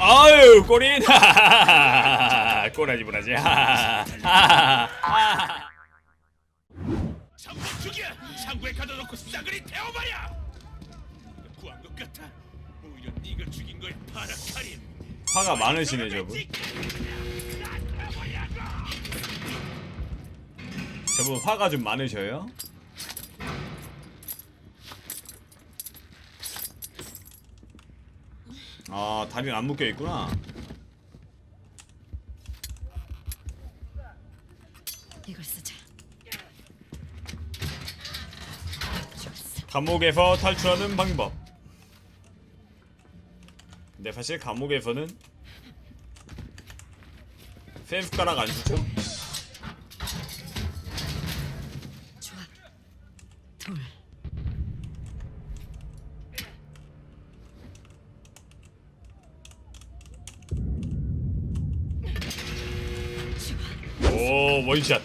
아유 꼬린 꼬라지 보라지 전부 죽여! 창고에 가둬놓고 싸그리 태워버려! 구한 것 같아. 오히려 네가 죽인 거야, 파라카린. 화가 많으시네 저분 저분 화가 좀 많으셔요 아 다리는 안 묶여 있구나 이걸 쓰자. 좋았어. 감옥에서 탈출하는 방법 근데 사실 감옥에서는 세 숟가락 안 주죠? 좋아. 둘. 좋아. 오 원샷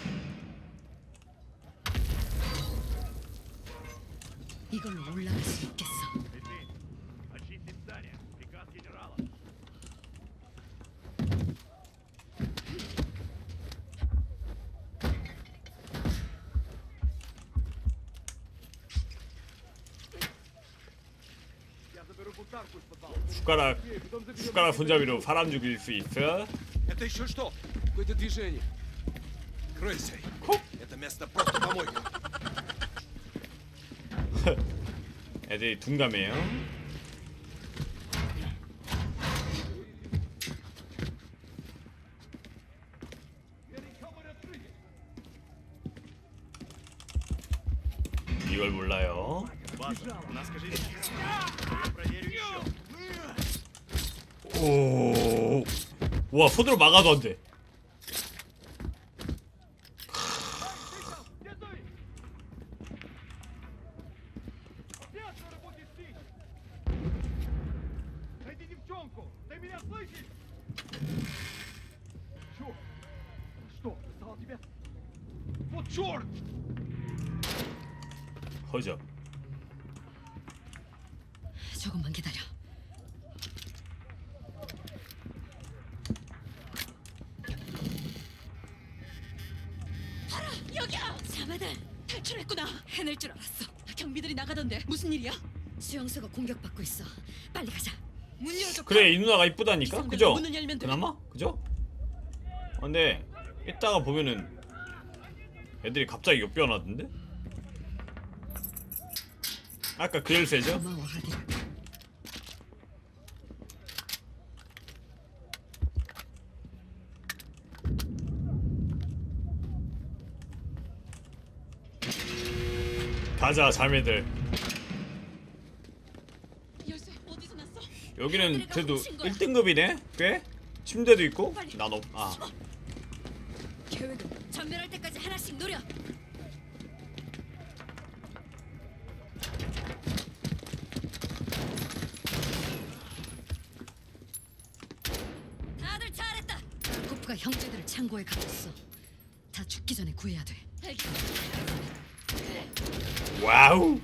이걸로 올라갈 수 있겠어. 숟가락 숟가락 손잡이로 사람 죽일 수 있어 Это еще что? Какое-то движение. Крысы. Это место просто помойка. 애들이 둔감해요 이걸 몰라요 오, 와 손으로 막아도 안 돼. 줄 알았어. 경비들이 나가던데 무슨 일이야? 수영소가 공격받고 있어. 빨리 가자. 문 열어줘. 그래 이 누나가 이쁘다니까, 그죠? 문을 열면 돼. 그나마, 그죠? 아, 근데 이따가 보면은 애들이 갑자기 역변하던데? 아까 그 열쇠죠? 고마워. 가자 자매들. 열쇠 어디서 났어? 여기는 그래도 1등급이네? 꽤? 침대도 있고? 난 없.. 아 계획은 전멸할 때까지 하나씩 노려. 다들 잘했다. 호프가 형제들을 창고에 가뒀어. 다 죽기 전에 구해야 돼. 알겠어. 와우.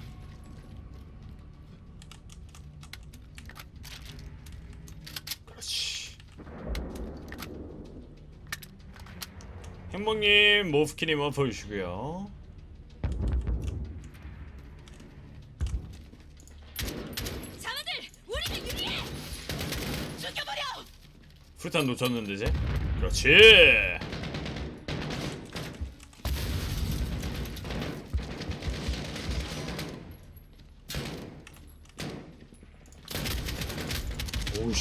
그렇지. 행복님 모프키님 한번 보여주시고요. 프루탄 놓쳤는데 제? 그렇지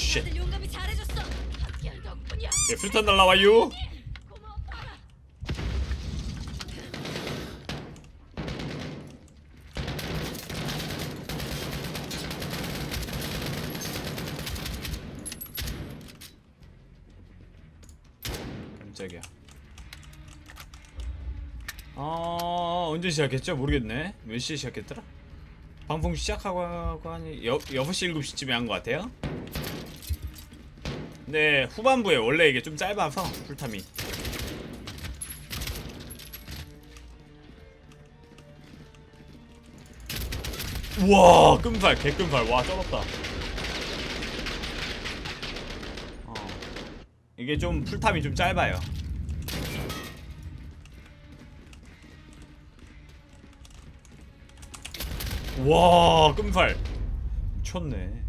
쉣. 예, 프루탄 날라와요. 깜짝이야 아 언제 시작했죠? 모르겠네 몇 시에 시작했더라? 방송 시작하고 여, 6시 7시쯤에 한 것 같아요 근데 후반부에 원래 이게 좀 짧아서 풀타임이 우와 끔살 개끔살 와 쩔었다. 이게 좀 풀탑이 좀 짧아요. 와 끔살 미쳤네.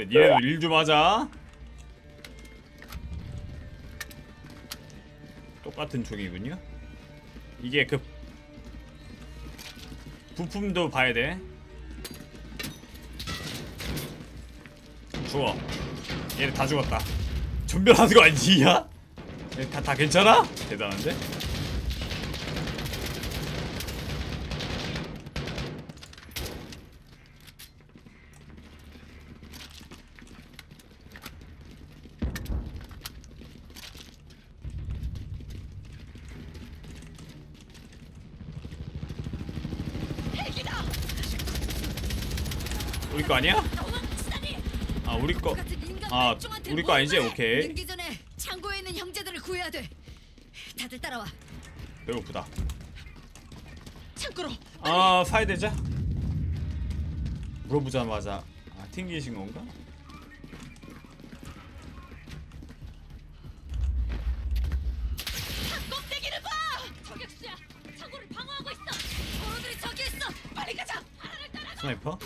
그래 니네도 일 좀 하자 똑같은 종이군요 이게 그 부품도 봐야 돼 죽어 얘네 다 죽었다 전멸하는 거 아니야? 다, 다 괜찮아? 대단한데? 헬기다. 우리 거 아니야? 도망치다니. 아 우리 거 같은 인간 아, 우리 거 아니지? 오케이. 늦기 전에 창고에 있는 형제들을 구해야 돼. 다들 따라와. 배고프다 창고로. 아 사야 되자 물어보자마자 아 튕기신 건가? 꼭대기를 봐. 저격수야. 창고를 방어하고 있어. 포로들이 저기 있어. 빨리 가자. 하나를 따라가. 스나이퍼?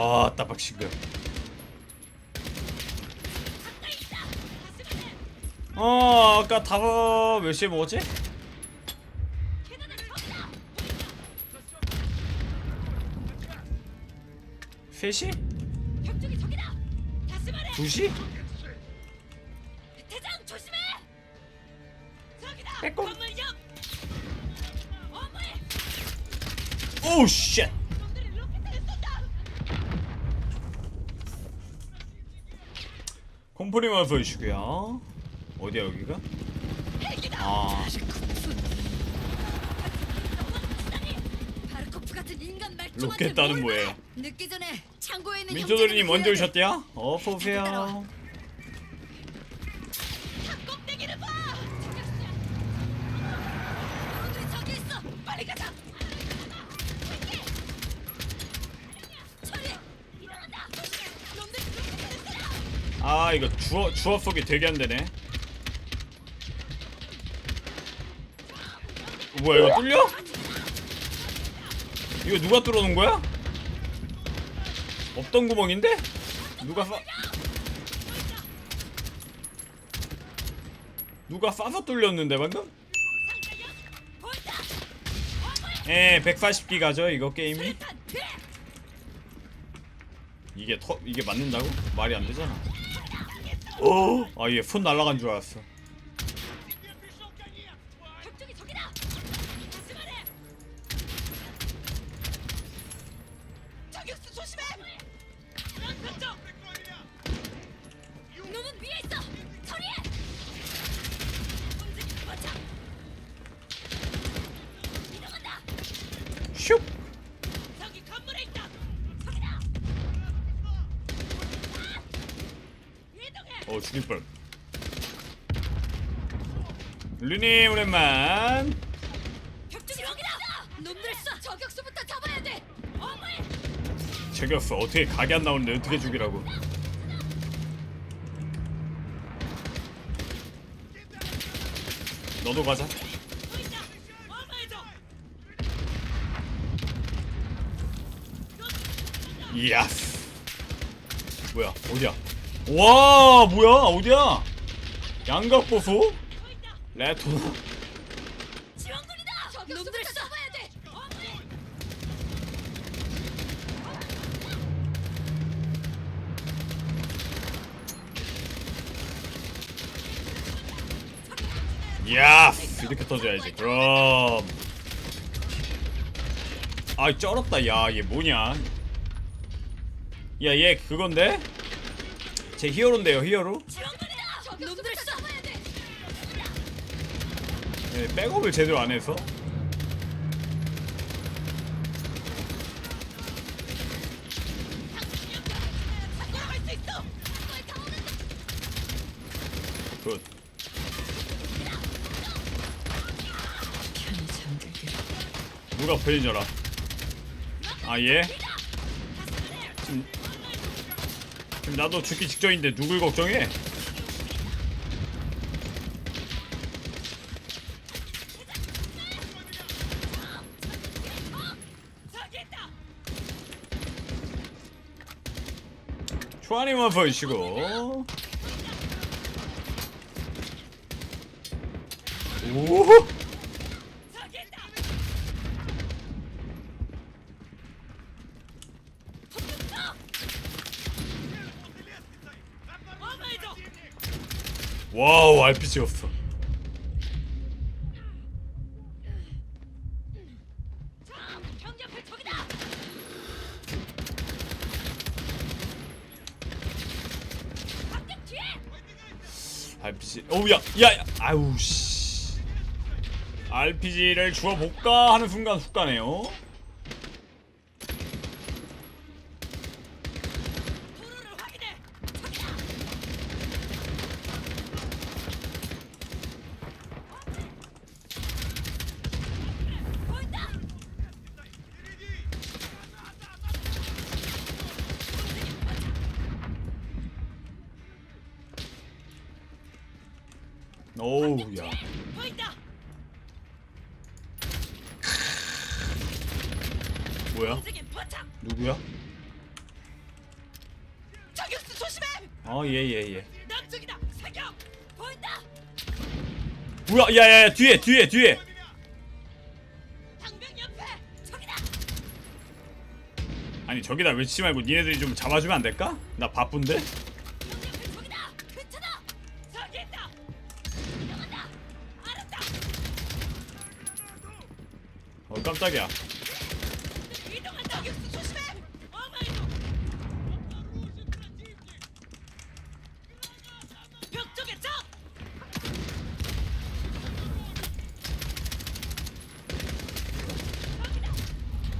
와 따박싱글 어 아까 다섯 몇 시에 먹었지? 계단에 적이다. 3시? 벽쪽이 적이다. 다시 말해. 2시? 대장 조심해. 저기다. 빼꼼. 건물 옆. 어머니. 오우 쉣 콤프리만 보여주고요 어디야 여기가? 아 로켓단은 뭘 뭐예요? 민초돌이님 형제들을 오셨대요? 어서 따라와. 오세요 주어 주어 속이 되게 안 되네. 어, 뭐야 이거 뚫려? 이거 누가 뚫어놓은 거야? 없던 구멍인데? 누가 쏴? 누가 쏴서 뚫렸는데 방금? 에 140기 가죠 이거 게임이? 수류탄 돼. 이게 터 이게 맞는다고? 말이 안 되잖아. 어? 아얘 폰 날라간 줄 알았어. 어 죽일 뻔. 루님 오랜만. 벽쪽이 저기다. 놈들 쏴. 저격수부터 잡아야 돼. 어머니. 저겼어. 어떻게 각이 안 나오는데 어떻게 죽이라고? 너도 가자. 이야. 뭐야? 어디야? 와 뭐야? 어디야? 양각 보소? 보인다. 레토나. 지원군이다. 놈들 쏴봐야 돼. 어머니. 이야. 이렇게 터져야지. 그럼. 아 쩔었다. 야 얘 뭐냐? 야 얘 그건데? 제 히어로인데요 히어로? 네, 백업을 제대로 안 해서. 굿. 누가 편해져라. 아 예? 지금, 지금 나도 죽기 직전인데 누굴 걱정해? 초안이만 보이시고. 오 와우 RPG였어. RPG 오우야 야 야. 아우 씨. RPG를 주워 볼까 하는 순간 훅 가네요 오우 야 보인다. 뭐야. 누구야 저격수 조심해. 어 예 예 예 남쪽이다. 사격. 보인다. 뭐야 야 야 야 뒤에 뒤에 뒤에 방벽 옆에. 저기다. 아니 저기다 외치지 말고 니네들이 좀 잡아주면 안 될까 나 바쁜데 5이야.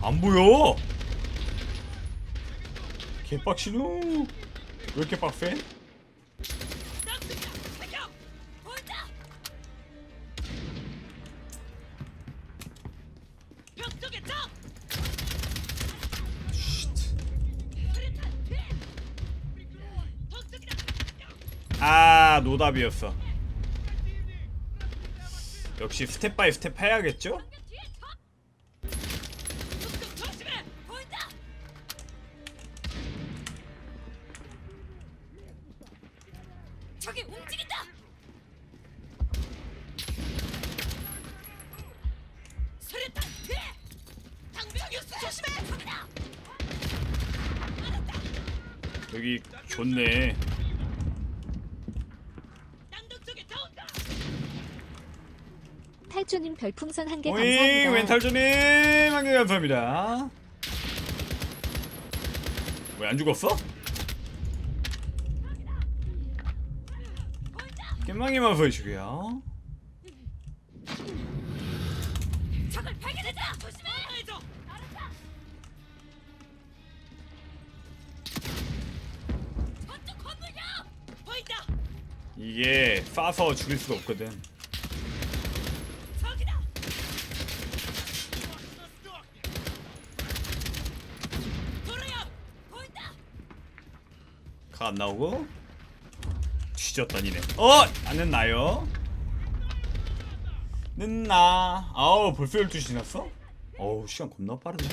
안 보여. 개빡치누. 왜 이렇게 빡세? 노답이었어 역시 스텝 바이 스텝 해야겠죠? 저기 움직인다. 수류탄 뒤에. 조심해. 여기 좋네 남동 쪽에 더 온다. 탈주님 별풍선 한 개 감사합니다. 멘탈조님 한 개 감사합니다 왜 안 죽었어? 깨망이만 보여주고요 적을 발견했다. 조심해. 해줘. 알았다. 저쪽 건물이야. 보인다. 이게 쏴서 죽일 수가 없거든 저기다. 도로야. 보인다. 가안 나오고 뒤졌다 니네 어! 안는 나요 는나 아우 벌써 12시 지났어? 어우 시간 겁나 빠르네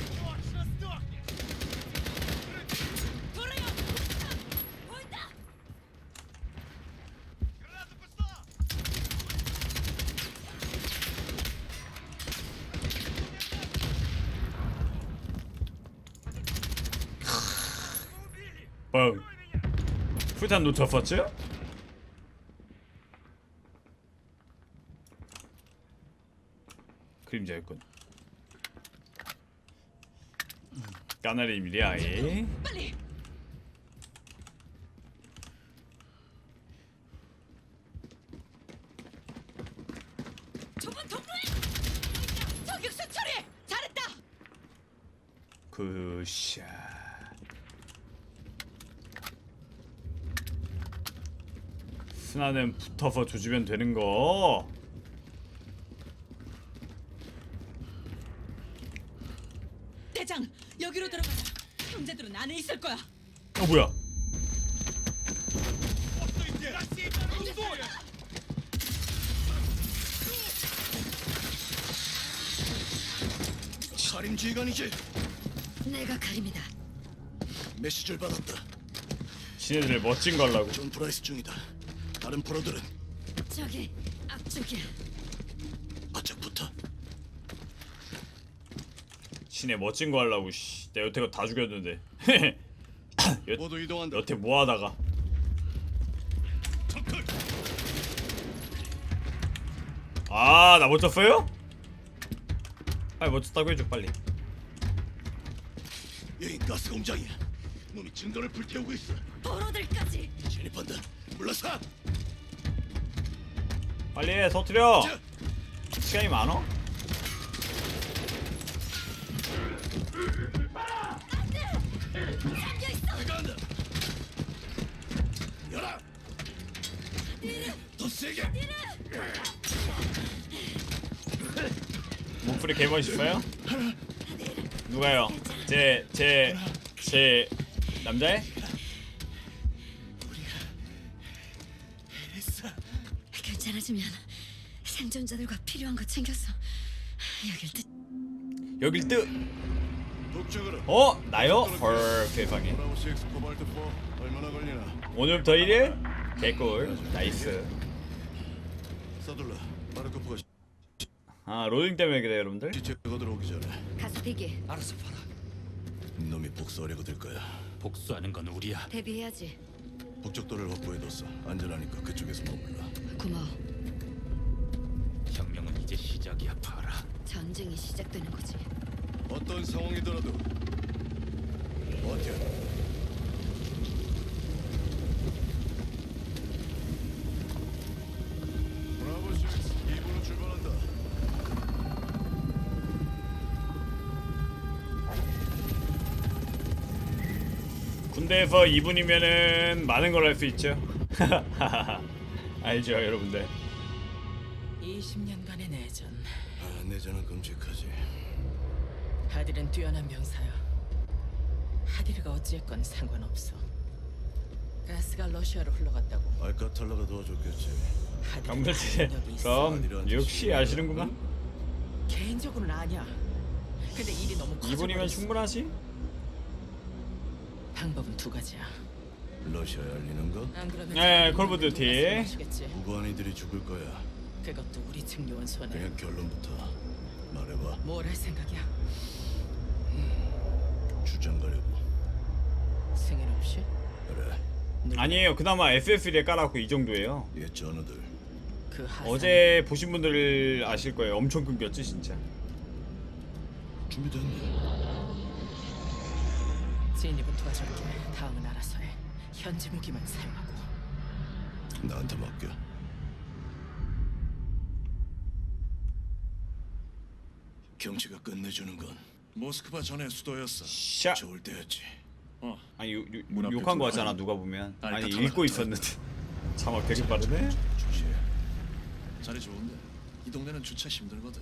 Später notoffercie? 그림자였군. 까나리입니다. 아예. 굿샷. 순환은 붙어서 조지면 되는 거 대장 여기로 들어가자. 형제들은 안에 있을 거야. 어 뭐야 살인지휘관이지 내가 가림이다. 메시지를 받았다 지네들 멋진 거 하려고 존 프라이스 중이다 다른 프로들은? 저기 앞쪽이야. 바짝 붙어 지네 멋진 거 하려고 씨. 내 여태껏 다 죽였는데. 여, 모두 이동한다. 여태 뭐 하다가. 터클 아나 멋졌어요? 빨리 멋졌다고 해줘 빨리. 여긴 가스 공장이야. 놈이 증거를 불태우고 있어. 보로들까지. 진입한다 물러서 빨리 해 터뜨려 자, 시간이 많어? 들어간다 열어 더 세게 목소리 개 멋있어요? 누가요? 제 제 제 남자애? 괜찮아지면 생존자들과 필요한 거 챙겼어. 여길 듯. 여길 뜨 북쪽으로 어? 나요? 헐 세상에 브라보 6 코발트 4 얼마나 걸리나 오늘부터 1일? 개꿀 나이스 서둘러 마르코프가 아 로딩 때문에 그래 여러분들 시체가 들어오기 전에 가스피기 알아서 봐라. 놈이 복수하려고 들 거야 복수하는 건 우리야. 대비해야지. 북쪽도를 확보해뒀어 안전하니까 그쪽에서 머물러 고마워. 시작이야, 봐라. 전쟁이 시작되는 거지. 어떤 상황이더라도 버텨 브라보 6 2부로 출발한다 군대에서 2분이면은 많은 걸 할 수 있죠 알죠 여러분들 20년간의 내전. 아, 내전은 끔찍하지 하딜은 뛰어난 병사야. 하딜이가 어찌했건 상관없어. 가스가 러시아로 흘러갔다고. 알카탈라가 도와줬겠지 있어. 그럼 역시 아시는구만 개인적으로는 아니야. 근데 일이 너무 커져. 2분이면 충분하지? 방법은 두 가지야. 러시아에 알리는 거? 안 그러면 네, 콜 오브 듀티. 시겠지 무관이들이 죽을 거야 그것도 우리 측요원 손에. 그냥 결론부터 말해봐 뭘 할 생각이야? 주장 가려고 승인 없이? 그래 아니에요 그나마 SSD에 깔았고 이 정도예요 얘 전우들 그 하산. 어제 보신 분들 아실 거예요 엄청 끊겼지 진짜 준비됐네 진입은 도와줄게. 다음은 알아서 해. 현지 무기만 사용하고. 나한테 맡겨 경치가 끝내주는 건 모스크바 전의 수도였어. 샤. 좋을 때였지. 어, 아니 요, 요, 문 앞에 욕한 거. 같잖아 누가 보면. 아니, 아니 다 읽고 있었는데. 자막 되게 빠르네. 주시해. 자리 좋은데? 이 동네는 주차 힘들거든.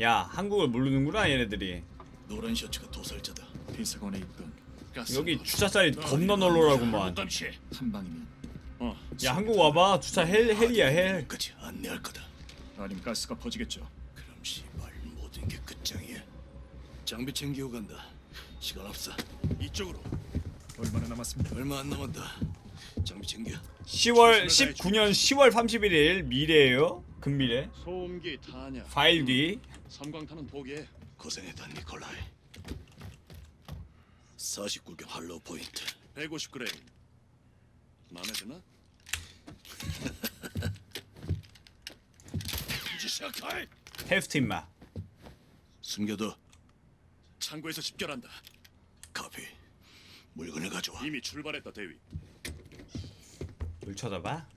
야 한국을 모르는구나 얘네들이. 노란 셔츠가 도살자다. 비서관에 있던 가스. 여기 주차 자리 겁나 널널하구만. 한 방이면. 어, 야 한국 와봐. 주차 헬 헬이야 헬. 까지 안내할 거다 아니면 가스가 퍼지겠죠. 그럼 씨발 모든 게 끝장이야 장비 챙기고 간다 시간 없어 이쪽으로 얼마나 남았습니다. 얼마 안 남았다 장비 챙겨 10월 19년 10월 31일 미래예요 금미래 소음기 타냐. 파일 뒤 섬광탄은 포기해. 고생했다 니콜라이 49경 할로우 포인트 150g. 마음에 드나? 이제 시작할 테스트 임마 숨겨둬 창고에서 집결한다. 카피 물건을 가져와 이미 출발했다 대위. 물 쳐다봐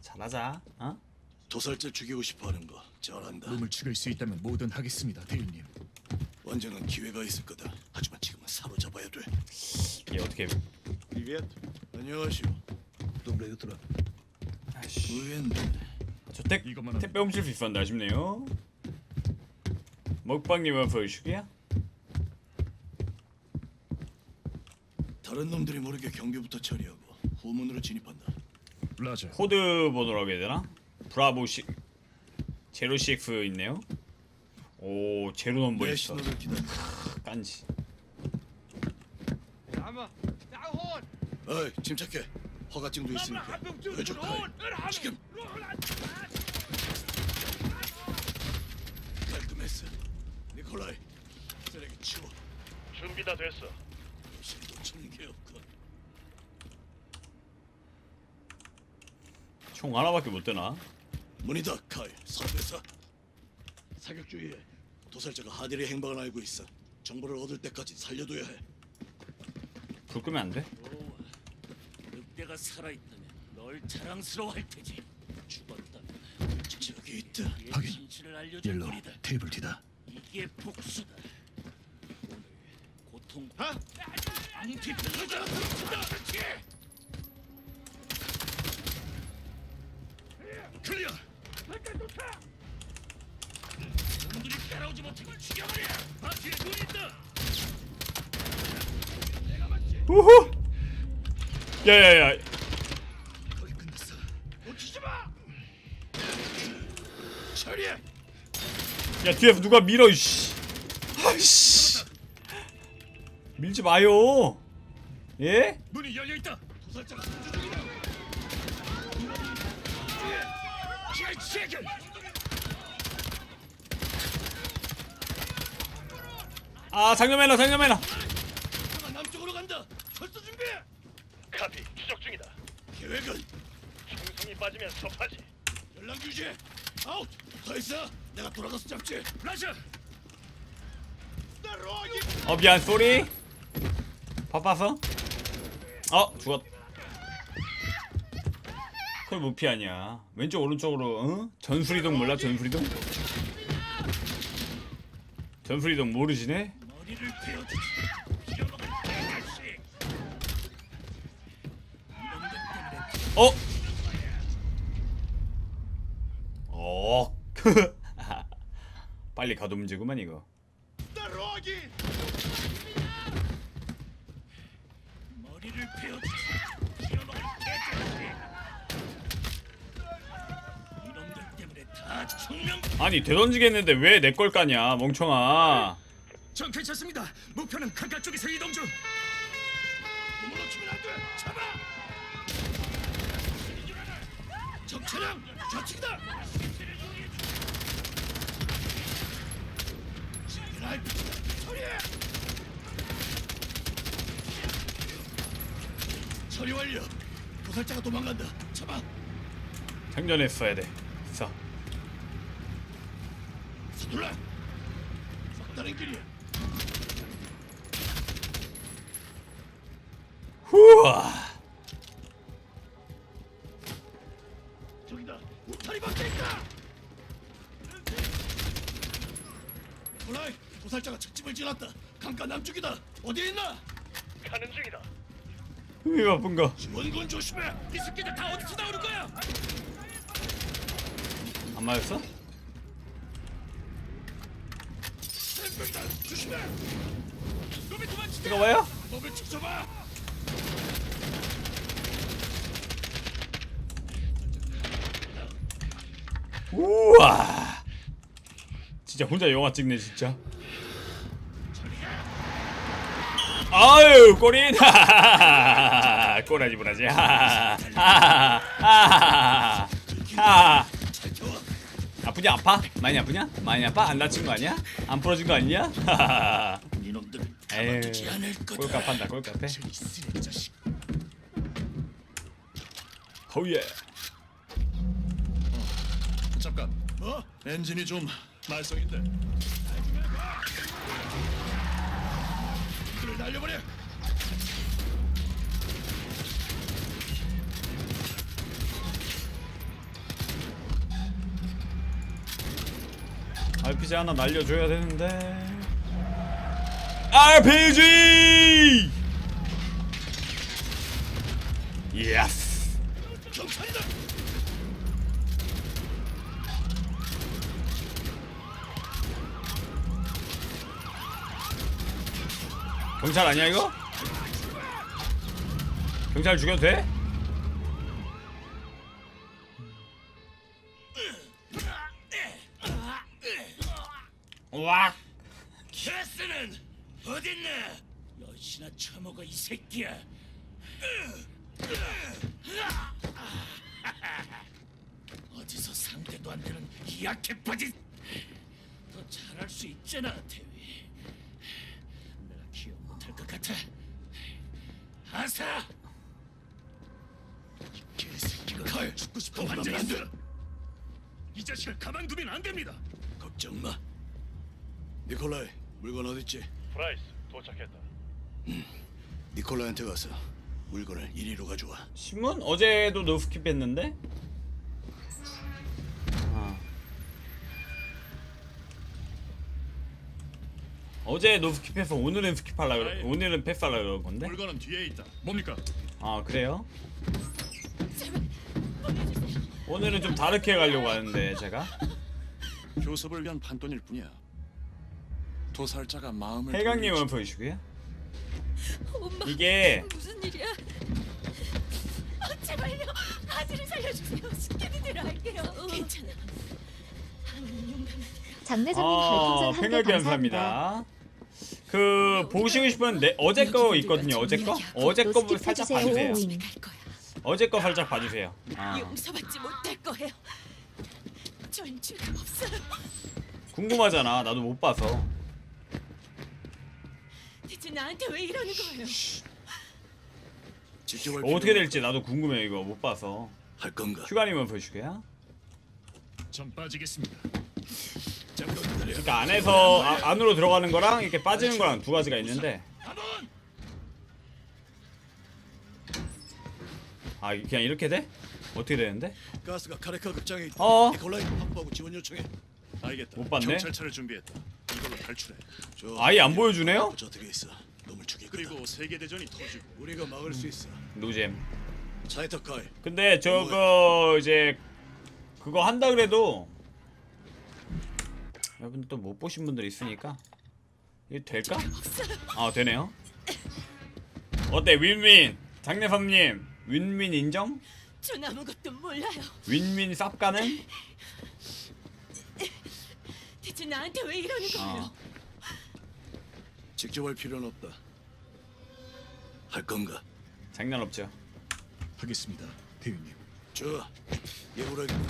잘하자 어? 도살자 죽이고 싶어하는 거 잘한다. 놈을 죽일 수 있다면 뭐든 하겠습니다, 대위님. 언젠간 기회가 있을 거다. 하지만 지금은 사로잡아야 돼. 얘 어떻게 안녕하시오. Доброе утро. 아씨 의외인데 저 택, 이것만은- 택배 훔칠 수 있었는데 아쉽네요 먹방님은 보여주기야? 다른 놈들이 모르게 경계부터 처리하고 후문으로 진입한다. 라자. 코드 번호라고 해야 되나? 브라보 시 제로 CX 있네요 오 제로 넘버 내 있어 신호를 기다려. 깐지 어이 침착해. 허가증도 있으니까. 왼쪽 타이. 지금. 깔끔했어. 니콜라이. 쓰레기 치워. 준비 다 됐어. 신도 치는 게 없고. 총 하나밖에 못 되나? 문이다 카이. 선배사. 사격 주의해. 도살자가 하딜의 행방을 알고 있어. 정보를 얻을 때까지 살려둬야 해. 불 끄면 안 돼? 늑대가 살아있다면 널 자랑스러워할 테지. 죽었다면 저기 있다. 확인. 진실을 알려줄 옐로 거리다. 테이블 뒤다. 이게 복수다. 오늘 고통. 안티페르가 그렇지. 클리어. 놈들이 따라오지 못하게 죽여버려. 아 뒤에 눈 있다. 우후! 야야야 야 뒤에 누가 밀어 이씨 아이씨 밀지 마요 예? 문이 열려 있다. 도살자가 손주 중이다. 아 장염해라 장염해라 차가 남쪽으로 간다. 철수 준비해. 카피 추적 중이다. 계획은 총성이 빠지면 섭하지. 연락 유지해. 아웃. 더 있어. 내가 돌아가서 잡지. 라자. 어 미안 쏘리 바빠서? 어 죽었 그걸 못 피하냐 왼쪽 오른쪽으로 응? 전술이동 몰라 전술이동? 전술이동 모르시네? 머리를 베어주지. 빌어먹을 개자식. 이놈들 때문에 어? 어 빨리 가도 문제구만 이거 아니 되던지겠는데 왜 내 걸 까냐 멍청아 전 괜찮습니다. 목표는 강가 쪽에서 이동 중. 안 돼. 잡아. 적 차량 좌측이다. 라이프 처리해. 처리 완료. 도살자가 도망간다. 잡아. 생존했어야 돼 자. 서둘러. 막다른 길이야. 어디에 있나? 가는 중이다. 흠이 바쁜가 원군 조심해. 이 새끼들 다 어디서 나오는 거야? 안 맞았어? 샘플다. 조심해. 놈이 도망치. 이거 뭐야? 몸을 치쳐봐. 우와 진짜 혼자 영화 찍네 진짜 아유 꼬린 꼬라지 보라지 하하하하 잘 태워. 아프냐 아파? 많이 아프냐? 많이 아파? 안 다친 거 아니야? 안 부러진 거 거다. 꼴값한다 꼴값해. 허예 잠깐. 뭐? 엔진이 좀 말썽인데. RPG 하나 날려줘야 되는데 RPG 예스. 경찰 아니야 이거? 경찰 죽여도 돼? 아사. 이 개새끼가 걸 죽고 싶어 완전 안 돼. 이 자식을 가만두면 안 됩니다. 걱정 마. 니콜라이, 물건 어딨지? 프라이스 도착했다. 니콜라이한테 가서 물건을 이리로 가져와. 신문? 어제도 너 스킵 했는데? 어제 노 스킵해서 오늘은 스킵하려 그래. 오늘은 패스하려 그런 건데? 물건은 뒤에 있다. 뭡니까? 아 그래요? 오늘은 좀 다르게 가려고 하는데 제가 교섭을 위한 판돈일 뿐이야. 도살자가 마음을 해강님은 보여주고요. 엄마 이게 무슨 일이야? 아, 제발요. 아지를 살려주세요. 시키는 대로 할게요. 괜찮아. 하나님 용감하니까. 장례사님 아 별풍선 한개 감사합니다. 감사합니다. 그 보시고 싶은 내 어제 거 있거든요. 어제 거 어제 또 거를 살짝. 봐주세요. 어제 거 살짝 봐주세요. 아, 용서받지 못할 거예요. 전 죄가 없어요. 궁금하잖아. 나도 못 봐서. 대체 나한테 왜 이러는 거예요? 지켜볼 어떻게 될지 나도 궁금해 이거 못 봐서. 할 건가? 휴가님은 보여주게요. 전 빠지겠습니다. 잠깐. 그러니까 안에서 아, 안으로 들어가는 거랑 이렇게 빠지는 거랑 두 가지가 있는데. 아 그냥 이렇게 돼? 어떻게 되는데? 가스가 카레카 극장에 있다. 어. 니콜라이 확보하고 지원 요청해. 알겠다. 못 봤네. 경찰차를 준비했다. 이걸로 탈출해. 저 아예 안 보여주네요? 저쪽에 있어. 놈을 거다. 그리고 세계 대전이 터지고 우리가 막을 수 있어. 노잼. 차이터 카이. 근데 저거 이제 그거 한다 그래도 여러분 또 못 보신 분들 있으니까 이게 될까? 아 되네요. 어때 윈윈 장례삼님 윈윈 인정? 전 아무것도 몰라요. 윈윈 쌉 가는? 대체 나한테 왜 이러는 거예요? 어. 직접 할 필요는 없다. 할 건가? 장난 없죠. 하겠습니다, 대위님. 좋아. 예우라기 공